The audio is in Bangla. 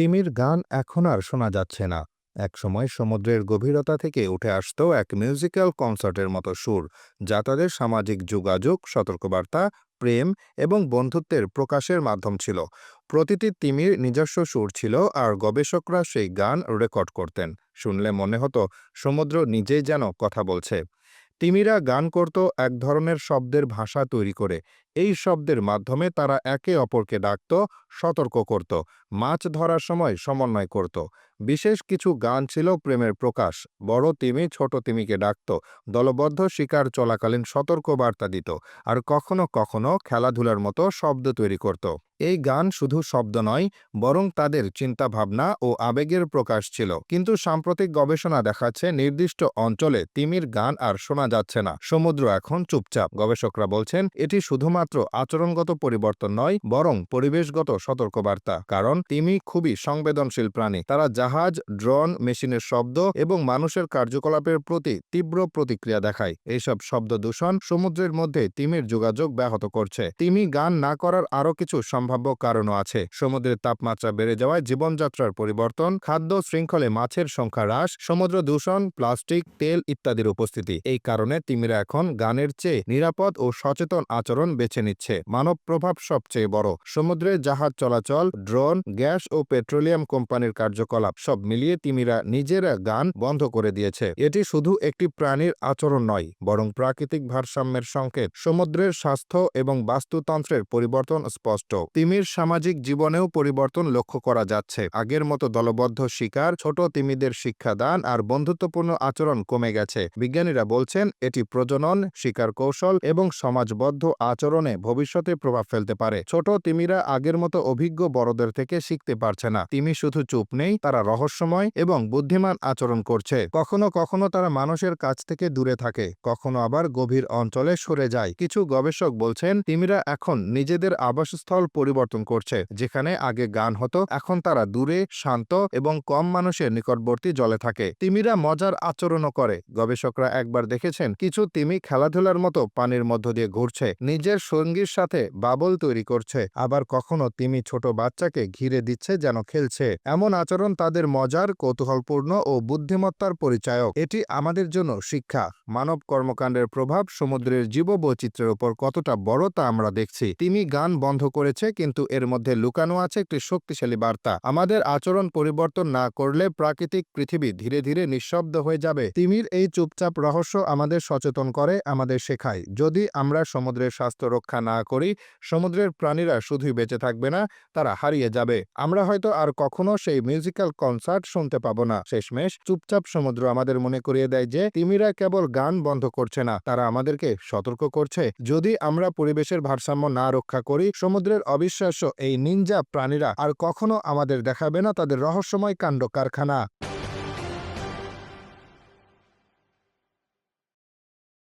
তিমির গান এখন আর শোনা যাচ্ছে না। একসময় সমুদ্রের গভীরতা থেকে উঠে আসত এক মিউজিক্যাল কনসার্টের মতো সুর, যা তাদের সামাজিক যোগাযোগ, সতর্কবার্তা, প্রেম এবং বন্ধুত্বের প্রকাশের মাধ্যম ছিল। প্রতিটি তিমির নিজস্ব সুর ছিল আর গবেষকরা সেই গান রেকর্ড করতেন। শুনলে মনে হতো সমুদ্র নিজেই যেন কথা বলছে। তিমিরা গান করত এক ধরনের শব্দের ভাষা তৈরি করে এই শব্দের মাধ্যমে তারা একে অপরকে ডাকত, সতর্ক করত, মাছ ধরার সময় সমন্বয় করত। বিশেষ কিছু গান ছিল প্রেমের প্রকাশ। বড় তিমি ছোট তিমিকে ডাকত, দলবদ্ধ শিকার চলাকালীন সতর্ক বার্তা দিত আর কখনো কখনো খেলাধুলার মতো শব্দ তৈরি করত। এই গান শুধু শব্দ নয়, বরং তাদের চিন্তাভাবনা ও আবেগের প্রকাশ ছিল। কিন্তু সাম্প্রতিক গবেষণা দেখাচ্ছে নির্দিষ্ট অঞ্চলে তিমির গান আর শোনা যাচ্ছে না। সমুদ্র এখন চুপচাপ। গবেষকরা বলছেন, এটি শুধুমাত্র আচরণগত পরিবর্তন নয়, বরং পরিবেশগত সতর্কবার্তা। কারণ তিমি খুবই সংবেদনশীল প্রাণী। তারা জাহাজ, ড্রোন, মেশিনের শব্দ এবং মানুষের কার্যকলাপের প্রতি তীব্র প্রতিক্রিয়া দেখায়। এইসব শব্দ দূষণ সমুদ্রের মধ্যে তিমির যোগাযোগ ব্যাহত করছে। তিমি গান না করার আরও কিছু সম্ভাব্য কারণও আছে। সমুদ্রের তাপমাত্রা বেড়ে যাওয়ায় জীবনযাত্রার পরিবর্তন, খাদ্য শৃঙ্খলে মাছের সংখ্যা হ্রাস, সমুদ্র দূষণ, প্লাস্টিক, তেল ইত্যাদির উপস্থিতি। এই কারণে তিমিরা এখন গানের চেয়ে নিরাপদ ও সচেতন আচরণ বেছে নিচ্ছে। মানব প্রভাব সবচেয়ে বড়। সমুদ্রে জাহাজ চলাচল, ড্রোন, গ্যাস ও পেট্রোলিয়াম কোম্পানির কার্যকলাপ সব মিলিয়ে তিমিরা নিজেরা গান বন্ধ করে দিয়েছে। এটি শুধু একটি প্রাণীর আচরণ নয়, বরং প্রাকৃতিক ভারসাম্যের সংকেত। সমুদ্রের স্বাস্থ্য এবং বাস্তুতন্ত্রের পরিবর্তন স্পষ্ট। তিমির সামাজিক জীবনেও পরিবর্তন লক্ষ্য করা যাচ্ছে। আগের মতো দলবদ্ধ শিকার, ছোট তিমিদের শিক্ষাদান আর বন্ধুত্বপূর্ণ আচরণ কমে গেছে। বিজ্ঞানীরা বলছেন, এটি প্রজনন শিকার কৌশল এবং সমাজবদ্ধ আচরণে ভবিষ্যতে প্রভাব ফেলতে পারে। ছোট তিমিরা আগের মতো অভিজ্ঞ বড়দের থেকে শিখতে পারছে না। তিমি শুধু চুপ নেই, তারা রহস্যময় এবং বুদ্ধিমান আচরণ করছে। কখনো কখনো তারা মানুষের কাছ থেকে দূরে থাকে, কখনো আবার গভীর অঞ্চলে সরে যায়। কিছু গবেষক বলছেন, তিমিরা এখন নিজেদের আবাসস্থল পরিবর্তন করছে, যেখানে আগে গান হতো, এখন তারা দূরে, শান্ত এবং কম মানুষের নিকটবর্তী জলে থাকে। তিমিরা মজার আচরণও করে। গবেষকরা একবার দেখেছেন, কিছু তিমি খেলাধুলার মতো পানির মধ্য দিয়ে ঘুরছে। নিজের সঙ্গীর সাথে বাবল তৈরি করছে। আবার কখনো তিমি ছোট বাচ্চাকে ঘিরে দিচ্ছে যেন খেলছে। এমন আচরণ তাদের মজার, কৌতূহলপূর্ণ ও বুদ্ধিমত্তার পরিচায়ক। এটি আমাদের জন্য শিক্ষা। মানব কর্মকাণ্ডের প্রভাব সমুদ্রের জীববৈচিত্র্যের উপর কতটা বড় তা আমরা দেখছি। তিমি গান বন্ধ করেছে কিন্তু এর মধ্যে লুকানো আছে একটি শক্তিশালী বার্তা। আমাদের আচরণ পরিবর্তন না করলে প্রাকৃতিক পৃথিবী ধীরে ধীরে নিঃশব্দ হয়ে যাবে। তিমির এই চুপচাপ রহস্য আমাদের সচেতন করে, আমাদের শেখায়। যদি আমরা সমুদ্রের স্বাস্থ্য রক্ষা না করি, সমুদ্রের প্রাণীরা শুধুই বেঁচে থাকবে না, তারা হারিয়ে যাবে। আমরা হয়তো আর কখনো সেই মিউজিক্যাল কনসার্ট শুনতে পাবো না। শেষমেশ চুপচাপ সমুদ্র আমাদের মনে করিয়ে দেয় যে, তিমিরা কেবল গান বন্ধ করছে না, তারা আমাদেরকে সতর্ক করছে। যদি আমরা পরিবেশের ভারসাম্য না রক্ষা করি, সমুদ্রের অবিশ্বাস্য এই নিনজা প্রাণীরা আর কখনো আমাদের দেখাবে না তাদের রহস্যময় কাণ্ড কারখানা।